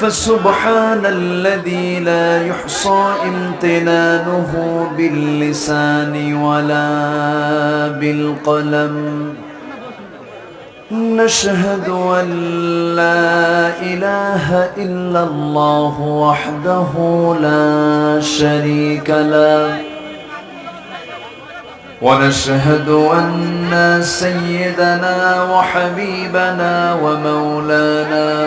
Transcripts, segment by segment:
فسبحان الذي لا يحصى امتنانه باللسان ولا بالقلم. نشهد أن لا إله إلا الله وحده لا شريك له. ونشهد أن سيدنا وحبيبنا ومولانا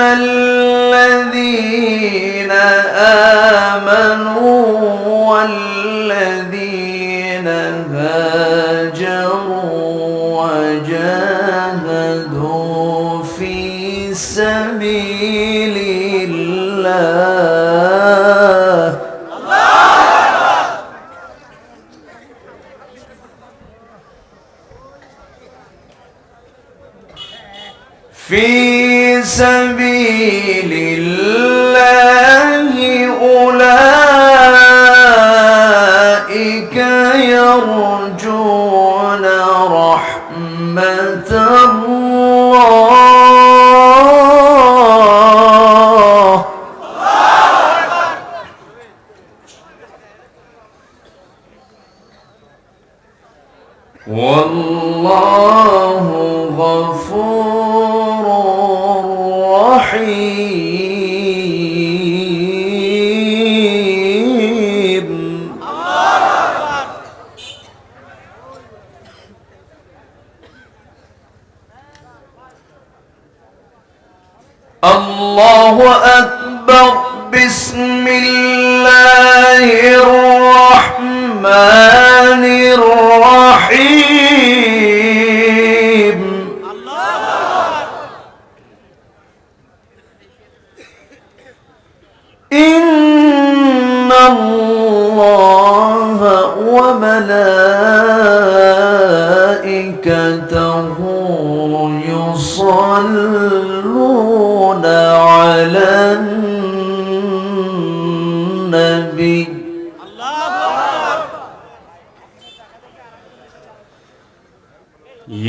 الذين آمنوا الله أكبر. بسم الله الرحمن الرحيم. إن الله وملائكته يصلون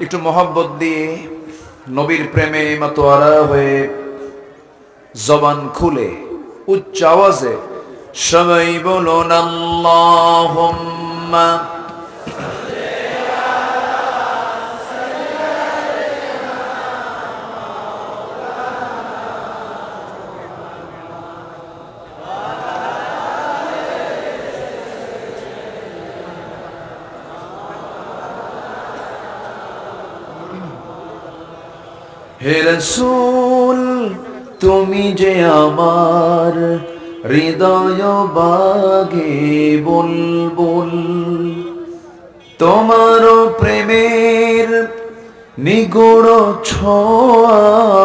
একটু মহব্বত দিয়ে নবীর প্রেমে মাতোয়ারা হয়ে জবান খুলে উচ্চ আওয়াজে সবাই বলুন আল্লাহুম্মা হে রসুল, তুমি যে আমার হৃদয় বাগে বুলবুল, তোমার প্রেমের নিগুড় ছয়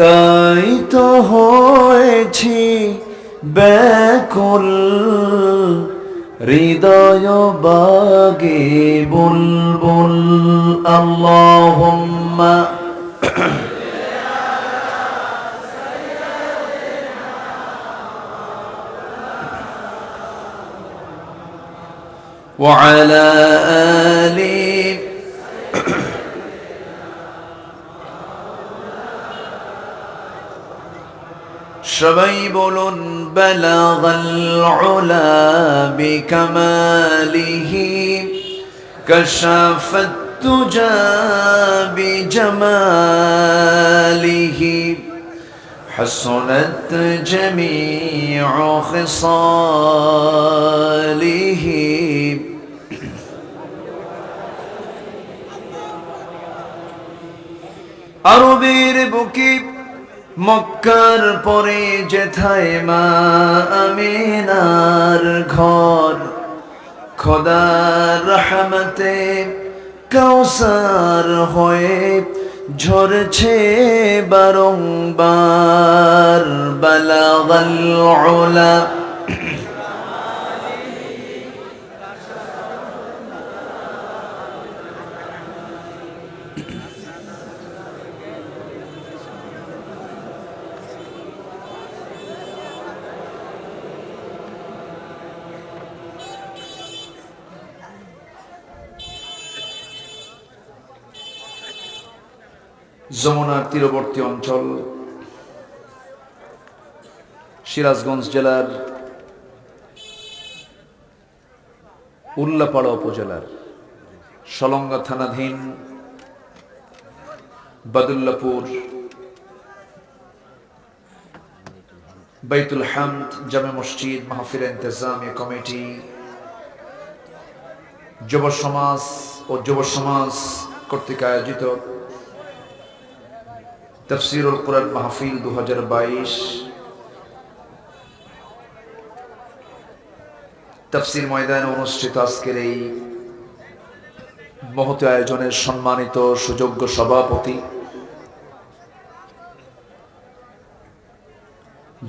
তাই তো হয়েছি ব্যাকুল, হৃদয় বাগে বুলবুল اللهم وعلى آل شبيب بلغ العلا بكماله كشفت কাশাফাত তুজা বিজামালিহি حسنت جميع خصاله আরবের বুকে মক্কার পরে যেথায় মা আমিনার ঘর খোদার রহমতে কৌসার হয়ে ঝরছে বারংবার বালাগাল যমুনার তীরবর্তী অঞ্চল, সিরাজগঞ্জ জেলার উল্লাপাড়া উপজেলার সলঙ্গা থানাধীন বাদুল্লাপুর, বাইতুল হামদ জামে মসজিদ মাহফিল ইন্তজামিয়া কমিটি, যুব সমাজ ও যুব সমাজ কর্তৃক আয়োজিত তফসিরুল কোরআন মাহফিল দু হাজার বাইশ। তফসির ময়দানে অনুষ্ঠিত আজকের এই মহতি আয়োজনের সম্মানিত সুযোগ্য সভাপতি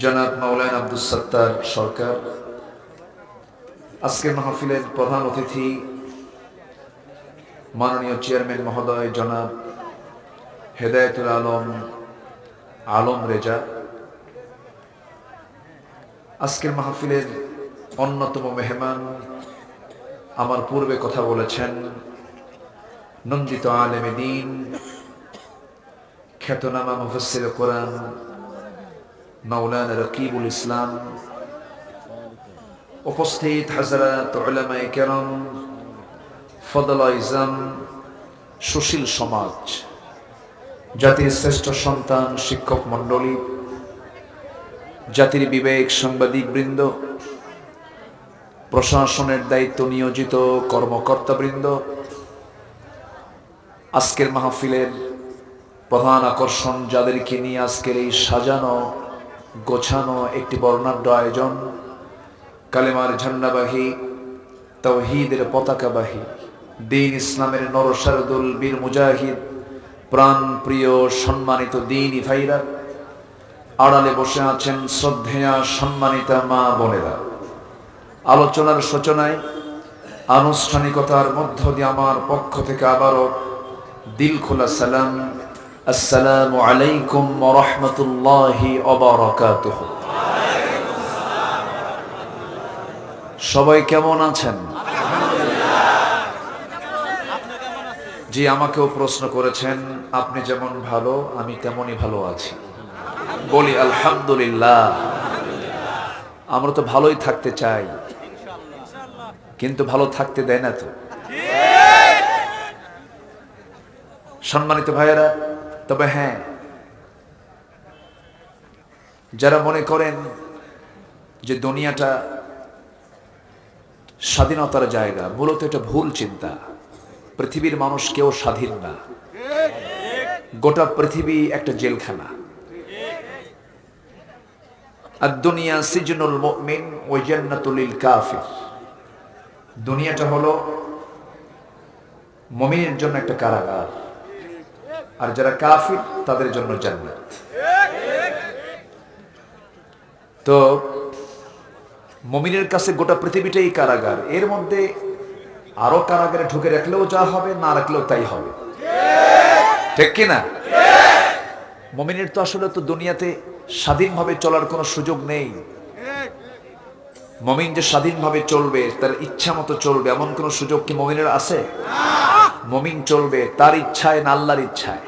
জনাব মাওলানা আব্দুল সত্তার সরকার। আজকের মাহফিলের প্রধান অতিথি মাননীয় চেয়ারম্যান মহোদয় জনাব হেদায়তুল আলম আলম রেজা আজকের মাহফিলের অন্যতম মেহমান, আমার পূর্বে কথা বলেছেন, নন্দিত আলেমে দিন, খ্যাতনামা মুফসির কোরআন, মাওলানা রকিবুল ইসলাম, উপস্থিত হাজারাত ওলামায়ে কেরম, ফদল ইজাম সুশীল সমাজ। জাতির শ্রেষ্ঠ সন্তান শিক্ষক মণ্ডলী, জাতির বিবেক সাংবাদিক বৃন্দ, প্রশাসনের দায়িত্ব নিয়োজিত কর্মকর্তাবৃন্দ আজকের মাহফিলের প্রধান আকর্ষণ যাদেরকে নিয়ে আজকের এই সাজানো, গোছানো একটি বর্ণাঢ্য আয়োজন, কালেমার ঝান্ডাবাহী তৌহিদের পতাকাবাহী, দিন ইসলামের নরসারদুল বীর মুজাহিদ প্রাণ প্রিয় সম্মানিত দিন ভাইরা, আড়ালে বসে আছেন শ্রদ্ধেয়া সম্মানিতা মা বোনেরা। আলোচনার সূচনায়, আনুষ্ঠানিকতার মধ্য দিয়ে আমার পক্ষ থেকে আবারও দিল খোলা সালাম, আসসালামু আলাইকুম রহমতুল্লাহি অবরকাতুহ সবাই কেমন আছেন? জি, আমাকেও প্রশ্ন করেছেন, আপনি যেমন ভালো, আমি তেমনই ভালো আছি। বলি, আলহামদুলিল্লাহ। আমরা তো ভালোই থাকতে চাই, কিন্তু ভালো থাকতে দেয় না তো। সম্মানিত ভাইয়েরা, তবে হ্যাঁ যারা মনে করেন যে দুনিয়াটা স্বাধীনতার জায়গা, মূলত এটা ভুল চিন্তা। পৃথিবীর মানুষ কেউ স্বাধীন না। গোটা পৃথিবী একটা জেলখানা। আর দুনিয়া সিজনুল মুমিন ওই জান্নাতুলিল কাফির। দুনিয়াটা হলো মমিনের জন্য একটা কারাগার। আর যারা কাফির, তাদের জন্য জান্নাত। তো মমিনের কাছে গোটা পৃথিবীটাই কারাগার। এর মধ্যে আরও কারাগারে ঢুকে রাখলেও যা হবে, না রাখলেও তাই হবে। ঠিক কিনা? মমিনের তো আসলে তো দুনিয়াতে স্বাধীনভাবে চলার কোনো সুযোগ নেই। মমিন যে স্বাধীনভাবে চলবে, তার ইচ্ছা মতো চলবে, এমন কোনো সুযোগ কি মমিনের আছে? মমিন চলবে তার ইচ্ছায় না আল্লাহর ইচ্ছায়।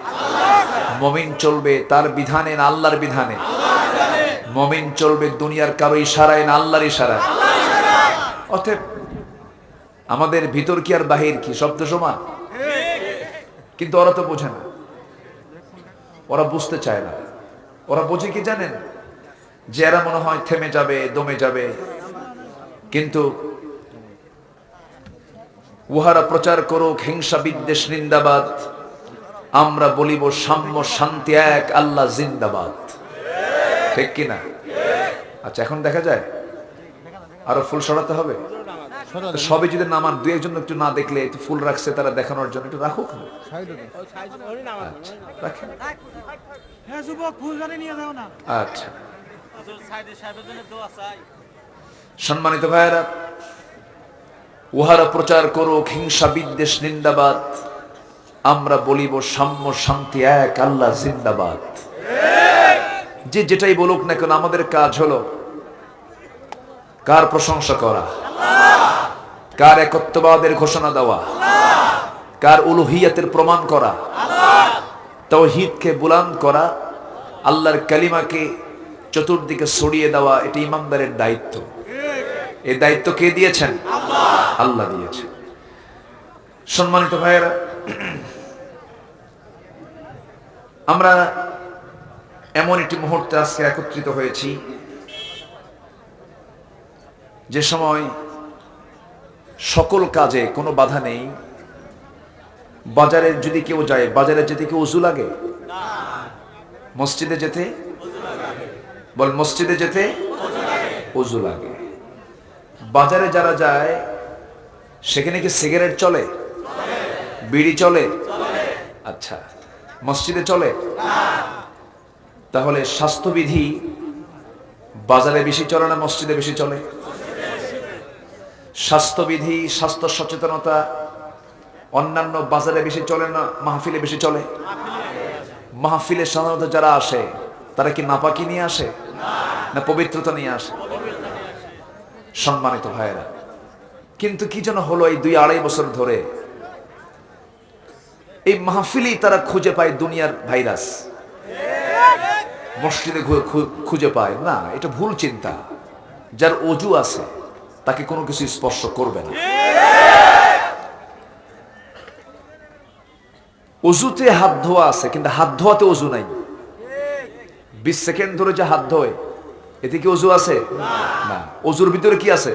মমিন চলবে তার বিধানে না আল্লাহর বিধানে। মমিন চলবে দুনিয়ার কারও ইশারায় না আল্লাহর ইশারায়। অতএব আমাদের ভিতর কি আর বাহির কি? শব্দ সমান। কিন্তু ওরা তো বোঝে না। ওরা বুঝতে চায় না। ওরা বোঝে কি জানেন? যে এরা মনে হয় থেমে যাবে, দমে যাবে। কিন্তু উহারা প্রচার করুক, হিংসা বিদ্বেষ নিন্দাবাদ। আমরা বলিব সাম্য শান্তি এক, আল্লাহ জিন্দাবাদ। ঠিক কিনা? আচ্ছা এখন দেখা যায়? আরও ফুল সরাতে হবে? তো সবে যদি নামান দু একজন একটু না দেখলে একটু ফুল রাখছে তারা দেখানোর জন্য একটু রাখুক না? আচ্ছা রাখেন। হ্যাঁ যুবক ফুলদানি নিয়ে যাও না। আচ্ছা। সাইডে সাহেবের জন্য দোয়া চাই। সম্মানিত ভাইয়েরা উহারা প্রচার করুক হিংসা বিদ্বেষ নিন্দাবাদ। আমরা বলিব সাম্য শান্তি এক আল্লাহ জিন্দাবাদ। যে যেটাই বলুক না কেন আমাদের কাজ হলো কার প্রশংসা করা? কার একত্ববাদের ঘোষণা দেওয়া? কার উলুহিয়াতের প্রমাণ করা? তৌহিদকে বুলান করা, আল্লাহর কালিমাকে চতুর্দিকে ছড়িয়ে দেওয়া, এটি ইমানদারের দায়িত্ব। এই দায়িত্ব কে দিয়েছেন? আল্লাহ দিয়েছেন। সম্মানিত ভাইয়েরা, আমরা এমন একটি মুহূর্তে আজকে একত্রিত হয়েছি, যে সময় সকল কাজে কোনো বাধা নেই। বাজারে যদি কেউ যায়, বাজারে যেতে কি উজু লাগে? মসজিদে যেতে? বল, মসজিদে যেতে? উজু লাগে। বাজারে যারা যায়, সেখানে কি সিগারেট চলে? বিড়ি চলে? আচ্ছা মসজিদে চলে? তাহলে স্বাস্থ্যবিধি বাজারে বেশি চলে না মসজিদে বেশি চলে? স্বাস্থ্যবিধি, স্বাস্থ্য সচেতনতা, অন্যান্য বাজারে বেশি চলে না, মাহফিলে বেশি চলে? মাহফিলে সাধারণত যারা আসে, তারা কি নাপাকি নিয়ে আসে? না পবিত্রতা নিয়ে আসে? সম্মানিত ভাইয়েরা, কিন্তু কি যেন হলো এই দুই আড়াই বছর ধরে? এই মাহফিলেই তারা খুঁজে পায় দুনিয়ার ভাইরাস। মসজিদে খুঁজে পায়। না, এটা ভুল চিন্তা। যার অজু আছে তাকে কোনো কিছু স্পর্শ করবে না। অজুতে হাত ধোয়া আছে, কিন্তু হাত ধোয়াতে অজু নাই। বিশ সেকেন্ড ধরে যে হাত ধোয়, এতে কি অজু আছে? না। অজুর ভিতরে কি আছে?